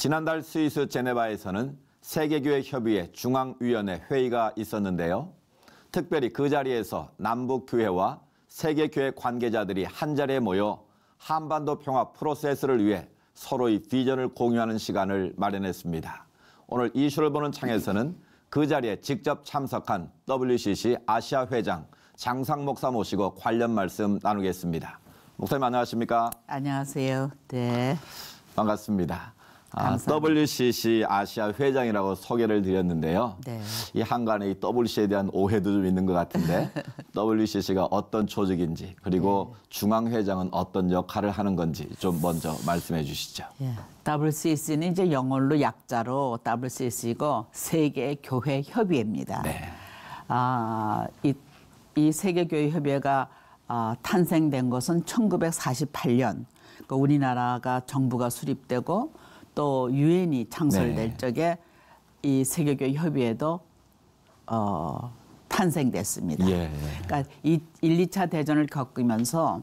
지난달 스위스 제네바에서는 세계교회 협의회 중앙위원회 회의가 있었는데요. 특별히 그 자리에서 남북교회와 세계교회 관계자들이 한자리에 모여 한반도 평화 프로세스를 위해 서로의 비전을 공유하는 시간을 마련했습니다. 오늘 이슈를 보는 창에서는 그 자리에 직접 참석한 WCC 아시아 회장 장상 목사 모시고 관련 말씀 나누겠습니다. 목사님 안녕하십니까? 안녕하세요. 네. 반갑습니다. 아. WCC 아시아 회장이라고 소개를 드렸는데요. 네. 이 한간에 이 WCC에 대한 오해도 좀 있는 것 같은데 WCC가 어떤 조직인지 그리고 네. 중앙회장은 어떤 역할을 하는 건지 좀 먼저 말씀해 주시죠. 예. WCC는 이제 영어로 약자로 WCC고 세계 교회 협의회입니다. 네. 아, 이, 이 세계 교회 협의회가 아, 탄생된 것은 1948년 그 우리나라가 정부가 수립되고 또 유엔이 창설될 네. 적에 이 세계 교회 협의회도 어, 탄생됐습니다. 예. 그러니까 이 1, 2차 대전을 겪으면서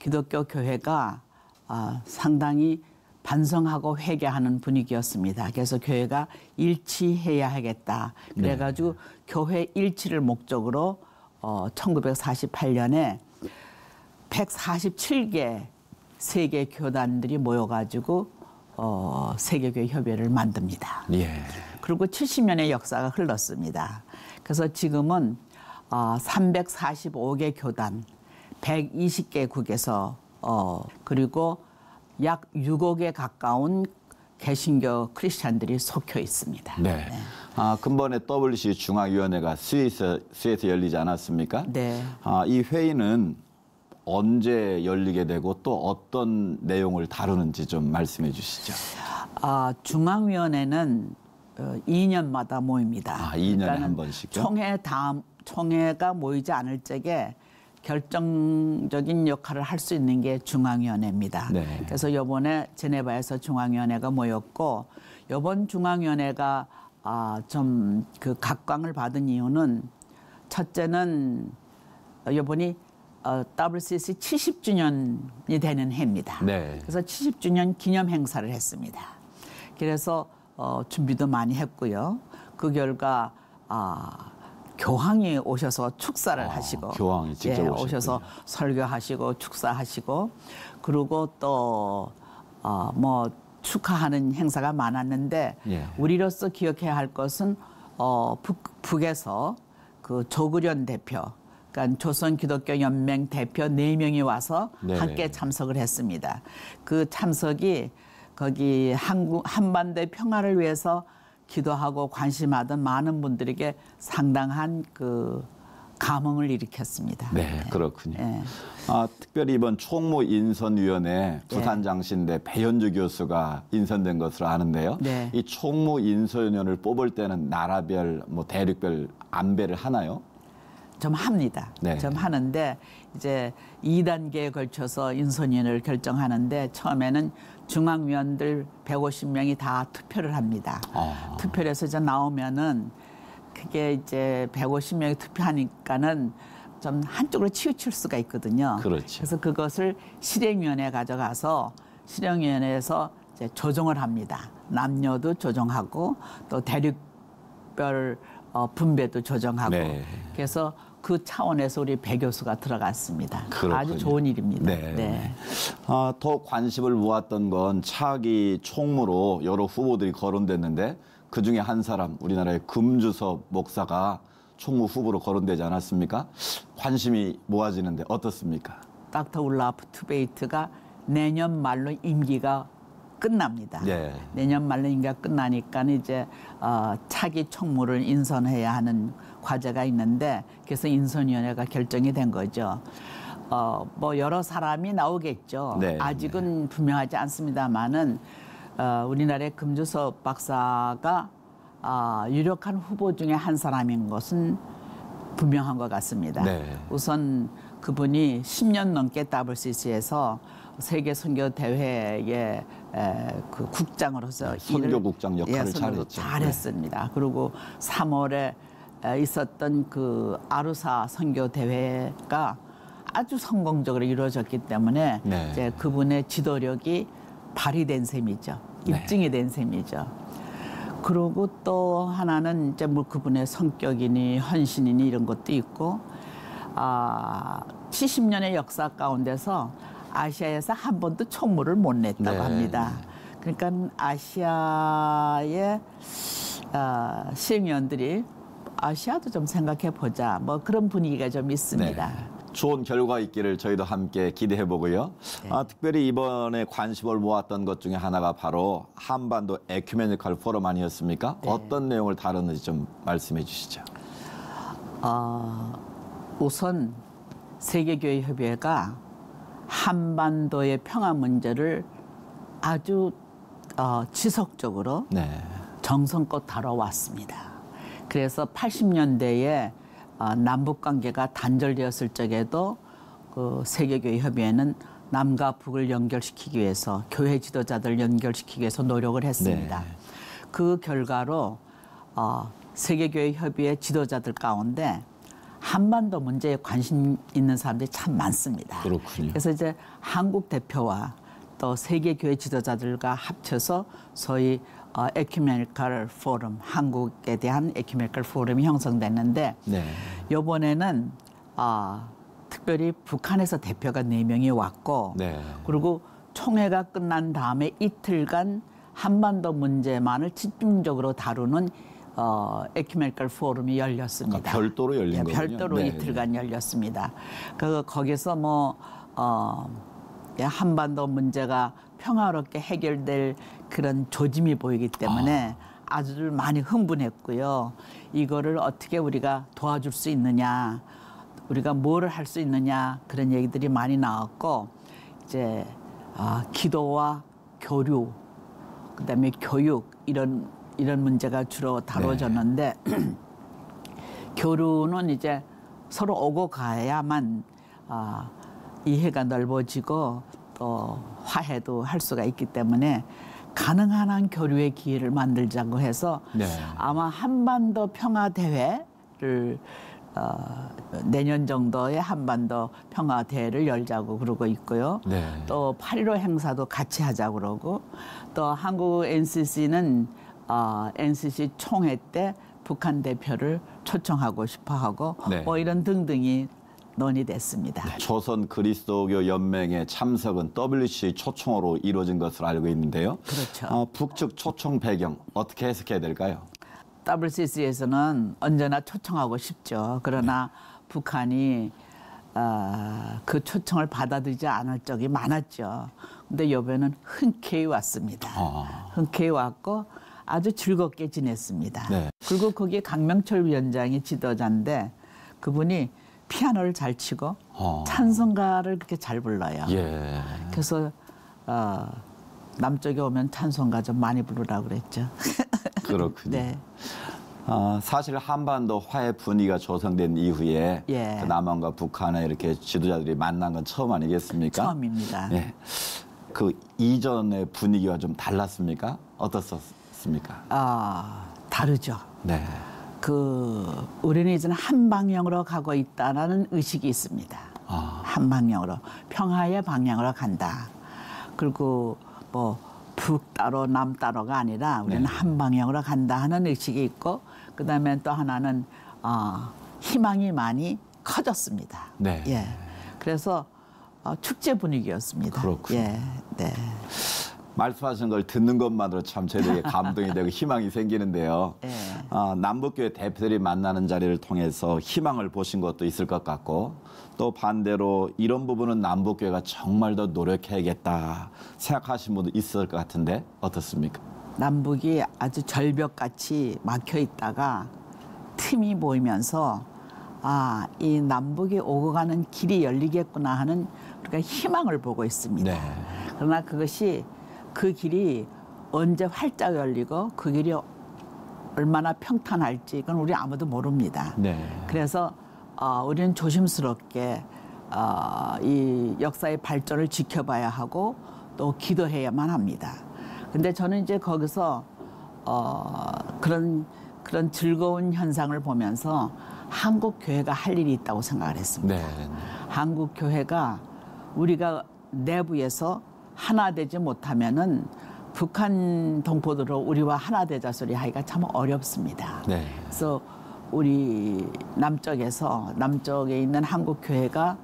기독교 교회가 아, 상당히 반성하고 회개하는 분위기였습니다. 그래서 교회가 일치해야 하겠다. 그래가지고 교회 일치를 목적으로 어, 1948년에 147개 세계 교단들이 모여가지고 어, 세계교회 협의회를 만듭니다. 예. 그리고 70년의 역사가 흘렀습니다. 그래서 지금은 어, 345개 교단, 120개국에서 어, 그리고 약 6억에 가까운 개신교 크리스찬들이 속혀 있습니다. 네. 아, 근본에 WC 중앙위원회가 스위스, 스위스에 열리지 않았습니까? 네. 아, 이 회의는 언제 열리게 되고 또 어떤 내용을 다루는지 좀 말씀해 주시죠. 아, 중앙위원회는 어, 2년마다 모입니다. 아, 2년에 한 번씩요? 총회 다음 총회가 모이지 않을 적에 결정적인 역할을 할 수 있는 게 중앙위원회입니다. 네. 그래서 이번에 제네바에서 중앙위원회가 모였고 이번 중앙위원회가 아, 좀 그 각광을 받은 이유는 첫째는 이번이 어, WCC 70주년이 되는 해입니다. 네. 그래서 70주년 기념 행사를 했습니다. 그래서 어, 준비도 많이 했고요. 그 결과 아, 교황이 오셔서 축사를 아, 하시고 교황이 직접 예. 오셔서 설교하시고 축사하시고 그리고 또 어, 뭐 축하하는 행사가 많았는데 예. 우리로서 기억해야 할 것은 어, 북, 북에서 그 조그련 대표, 그러니까 조선 기독교 연맹 대표 네 명이 와서 네. 함께 참석을 했습니다. 그 참석이 거기 한국 한반도의 평화를 위해서 기도하고 관심하던 많은 분들에게 상당한 그 감흥을 일으켰습니다. 네, 그렇군요. 예. 아, 특별히 이번 총무 인선위원회 부산 장신대 배현주 교수가 인선된 것으로 아는데요. 네. 이 총무 인선위원을 뽑을 때는 나라별, 뭐 대륙별 안배를 하나요? 좀 합니다. 네. 좀 하는데 이제 2단계에 걸쳐서 인선위원을 결정하는데 처음에는 중앙위원들 150명이 다 투표를 합니다. 아. 투표를 해서 이제 나오면은 그게 이제 150명이 투표하니까는 좀 한쪽으로 치우칠 수가 있거든요. 그렇죠. 그래서 그것을 실행위원회에 가져가서 실행위원회에서 이제 조정을 합니다. 남녀도 조정하고 또 대륙별 어, 분배도 조정하고 네. 그래서 그 차원에서 우리 배 교수가 들어갔습니다. 그렇군요. 아주 좋은 일입니다. 네. 아, 더 관심을 모았던 건 차기 총무로 여러 후보들이 거론됐는데 그 중에 한 사람 우리나라의 금주섭 목사가 총무 후보로 거론되지 않았습니까? 관심이 모아지는데 어떻습니까? 닥터 울라프 투베이트가 내년 말로 임기가 끝납니다. 네. 내년 말로 임기가 끝나니까 이제 어, 차기 총무를 인선해야 하는 과제가 있는데 그래서 인선위원회가 결정이 된 거죠. 어, 뭐 여러 사람이 나오겠죠. 네, 아직은 분명하지 않습니다만은 어, 우리나라의 금주섭 박사가 아, 유력한 후보 중에 한 사람인 것은 분명한 것 같습니다. 네. 우선 그분이 10년 넘게 WCC에서 세계 선교 대회의 에, 그 국장으로서 네, 선교국장 역할을 예, 잘했죠. 잘했습니다. 그리고 3월에 있었던 그 아루사 선교 대회가 아주 성공적으로 이루어졌기 때문에 네. 이제 그분의 지도력이 발휘된 셈이죠. 네. 입증이 된 셈이죠. 그리고 또 하나는 이제 뭐 그분의 성격이니 헌신이니 이런 것도 있고 아 70년의 역사 가운데서 아시아에서 한 번도 총무를 못 냈다고 네. 합니다. 그러니까 아시아의 아, 시행위원들이 아시아도 좀 생각해 보자 뭐 그런 분위기가 좀 있습니다. 네. 좋은 결과 있기를 저희도 함께 기대해 보고요. 네. 아, 특별히 이번에 관심을 모았던 것 중에 하나가 바로 한반도 에큐메니컬 포럼 아니었습니까? 네. 어떤 내용을 다루는지 좀 말씀해 주시죠. 어, 우선 세계교회 협의회가 한반도의 평화 문제를 아주 어, 지속적으로 네. 정성껏 다뤄왔습니다. 그래서 80년대에 어, 남북 관계가 단절되었을 적에도 그 세계교회 협의회는 남과 북을 연결시키기 위해서 교회 지도자들 연결시키기 위해서 노력을 했습니다. 네. 그 결과로 어, 세계교회 협의회 지도자들 가운데 한반도 문제에 관심 있는 사람들이 참 많습니다. 그렇군요. 그래서 이제 한국 대표와 또 세계 교회 지도자들과 합쳐서 소위 어, 에큐메니컬 포럼 한국에 대한 에큐메니컬 포럼이 형성됐는데 네. 이번에는 아, 특별히 북한에서 대표가 네 명이 왔고 네. 그리고 총회가 끝난 다음에 이틀간 한반도 문제만을 집중적으로 다루는 어, 에큐메니컬 포럼이 열렸습니다. 그러니까 별도로 열린 예, 거군요. 별도로 네, 이틀간 열렸습니다. 그 거기서 뭐 어, 예, 한반도 문제가 평화롭게 해결될 그런 조짐이 보이기 때문에 아. 주 많이 흥분했고요. 이거를 어떻게 우리가 도와줄 수 있느냐, 우리가 뭐를 할수 있느냐 그런 얘기들이 많이 나왔고 이제 아, 기도와 교류, 그다음에 교육 이런 이런 문제가 주로 다뤄졌는데 교류는 이제 서로 오고 가야만 아, 이해가 넓어지고 또 화해도 할 수가 있기 때문에 가능한 한 교류의 기회를 만들자고 해서 네. 아마 한반도 평화 대회를 어, 내년 정도에 한반도 평화 대회를 열자고 그러고 있고요. 네. 또8.15 행사도 같이 하자고 그러고 또 한국 NCC는 어, NCC 총회 때 북한 대표를 초청하고 싶어 하고 네. 뭐 이런 등등이 논의됐습니다. 조선 그리스도교 연맹의 참석은 WC 초청으로 이루어진 것으로 알고 있는데요. 그렇죠. 어, 북측 초청 배경 어떻게 해석해야 될까요? WCC에서는 언제나 초청하고 싶죠. 그러나 북한이 어, 그 초청을 받아들이지 않을 적이 많았죠. 근데 이번에는 흔쾌히 왔습니다. 아. 흔쾌히 왔고 아주 즐겁게 지냈습니다. 네. 그리고 거기에 강명철 위원장이 지도자인데 그분이 피아노를 잘 치고 어. 찬송가를 그렇게 잘 불러요. 예. 그래서 어, 남쪽에 오면 찬송가 좀 많이 부르라고 그랬죠. 그렇군요. 네. 아, 사실 한반도 화해 분위기가 조성된 이후에 예. 그 남한과 북한의 이렇게 지도자들이 만난 건 처음 아니겠습니까? 처음입니다. 예. 그 이전의 분위기와 좀 달랐습니까? 어떻습니까? 아, 다르죠. 네. 그 우리는 이제는 한 방향으로 가고 있다라는 의식이 있습니다. 아. 한 방향으로 평화의 방향으로 간다. 그리고 뭐 북 따로 남 따로가 아니라 우리는 네. 한 방향으로 간다 하는 의식이 있고 그다음에 또 하나는 어, 희망이 많이 커졌습니다. 네. 예. 그래서 어, 축제 분위기였습니다. 그렇군요. 예. 네. 말씀하신 걸 듣는 것만으로 참 저희에게 감동이 되고 희망이 생기는데요. 예. 아, 남북교회 대표들이 만나는 자리를 통해서 희망을 보신 것도 있을 것 같고 또 반대로 이런 부분은 남북교회가 정말 더 노력해야겠다 생각하신 분도 있을 것 같은데 어떻습니까? 남북이 아주 절벽같이 막혀 있다가 틈이 보이면서 아, 이 남북이 오고 가는 길이 열리겠구나 하는 우리가 희망을 보고 있습니다. 네. 그러나 그것이 그 길이 언제 활짝 열리고 그 길이 얼마나 평탄할지 그건 우리 아무도 모릅니다. 네. 그래서 어, 우리는 조심스럽게 어, 이 역사의 발전을 지켜봐야 하고 또 기도해야만 합니다. 근데 저는 이제 거기서 어, 그런 그런 즐거운 현상을 보면서 한국 교회가 할 일이 있다고 생각을 했습니다. 네. 한국 교회가 우리가 내부에서 하나 되지 못하면은 북한 동포들로 우리와 하나 되자 소리 하기가 참 어렵습니다. 네. 그래서 우리 남쪽에서 남쪽에 있는 한국 교회가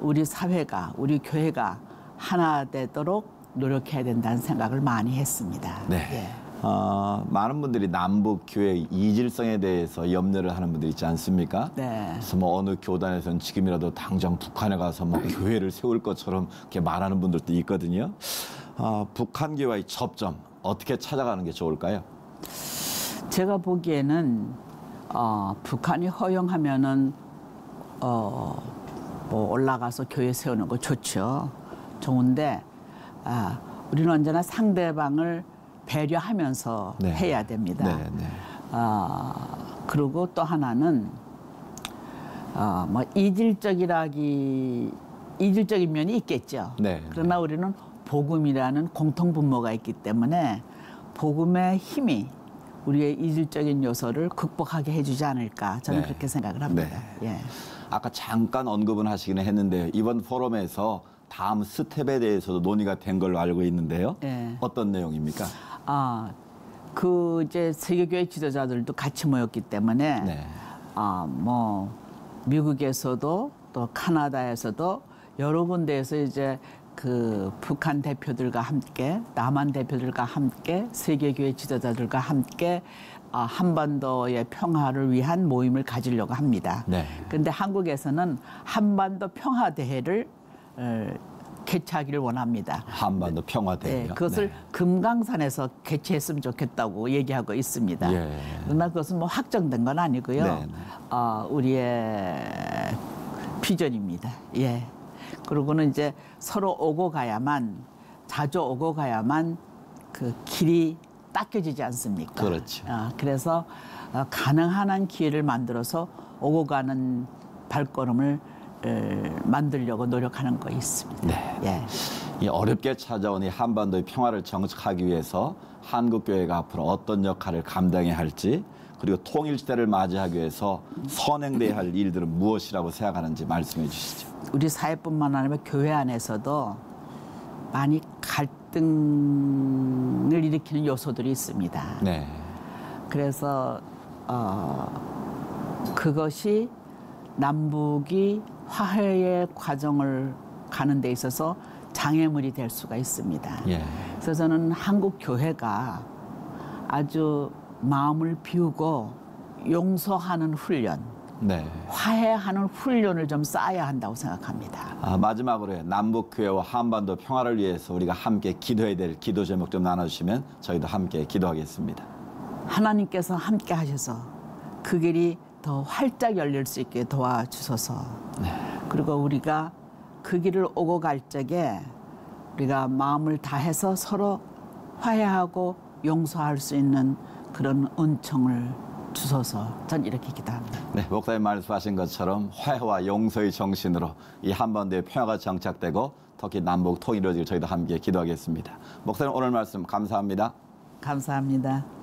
우리 사회가 우리 교회가 하나 되도록 노력해야 된다는 생각을 많이 했습니다. 네. 예. 어, 많은 분들이 남북 교회 이질성에 대해서 염려를 하는 분들이 있지 않습니까? 네. 그래서 뭐 어느 교단에서는 지금이라도 당장 북한에 가서 뭐 교회를 세울 것처럼 이렇게 말하는 분들도 있거든요. 어, 북한 교회와의 접점 어떻게 찾아가는 게 좋을까요? 제가 보기에는 어, 북한이 허용하면은 어, 뭐 올라가서 교회 세우는 거 좋죠. 좋은데 아, 우리는 언제나 상대방을 배려하면서 네. 해야 됩니다. 네, 네. 아, 그리고 또 하나는 어, 뭐 이질적이라기 이질적인 면이 있겠죠. 네. 그러나 우리는 복음이라는 공통 분모가 있기 때문에 복음의 힘이 우리의 이질적인 요소를 극복하게 해주지 않을까 저는 네. 그렇게 생각을 합니다. 예. 아까 잠깐 언급은 하시긴 했는데 이번 포럼에서 다음 스텝에 대해서도 논의가 된 걸로 알고 있는데요. 네. 어떤 내용입니까? 아, 그 이제 세계교회 지도자들도 같이 모였기 때문에 네. 아, 뭐 미국에서도 또 카나다에서도 여러 군데에서 이제 그 북한 대표들과 함께 남한 대표들과 함께 세계교회 지도자들과 함께 아, 한반도의 평화를 위한 모임을 가지려고 합니다. 네. 그런데 한국에서는 한반도 평화 대회를 어, 개최하기를 원합니다. 한반도 평화대회요. 네, 그것을 네. 금강산에서 개최했으면 좋겠다고 얘기하고 있습니다. 예. 그러나 그것은 뭐 확정된 건 아니고요. 네, 네. 어, 우리의 비전입니다. 예. 그리고는 이제 서로 오고 가야만 자주 오고 가야만 그 길이 닦여지지 않습니까? 그렇죠. 어, 그래서 어, 가능한 한 기회를 만들어서 오고 가는 발걸음을 에, 만들려고 노력하는 거 있습니다. 네. 예. 이 어렵게 찾아온 이 한반도의 평화를 정착하기 위해서 한국 교회가 앞으로 어떤 역할을 감당해야 할지 그리고 통일 시대를 맞이하기 위해서 선행돼야 할 일들은 무엇이라고 생각하는지 말씀해 주시죠. 우리 사회뿐만 아니라 교회 안에서도 많이 갈등을 일으키는 요소들이 있습니다. 네. 그래서 어, 그것이 남북이 화해의 과정을 가는 데 있어서 장애물이 될 수가 있습니다. 예. 그래서 저는 한국 교회가 아주 마음을 비우고 용서하는 훈련, 네. 화해하는 훈련을 좀 쌓아야 한다고 생각합니다. 아, 마지막으로 남북 교회와 한반도 평화를 위해서 우리가 함께 기도해야 될 기도 제목 좀 나눠주시면 저희도 함께 기도하겠습니다. 하나님께서 함께 하셔서 그 길이 더 활짝 열릴 수 있게 도와주소서. 그리고 우리가 그 길을 오고 갈 적에 우리가 마음을 다해서 서로 화해하고 용서할 수 있는 그런 은총을 주소서. 전 이렇게 기도합니다. 네, 목사님 말씀하신 것처럼 화해와 용서의 정신으로 이 한반도의 평화가 정착되고 특히 남북 이루어지길 저희도 함께 기도하겠습니다. 목사님 오늘 말씀 감사합니다. 감사합니다.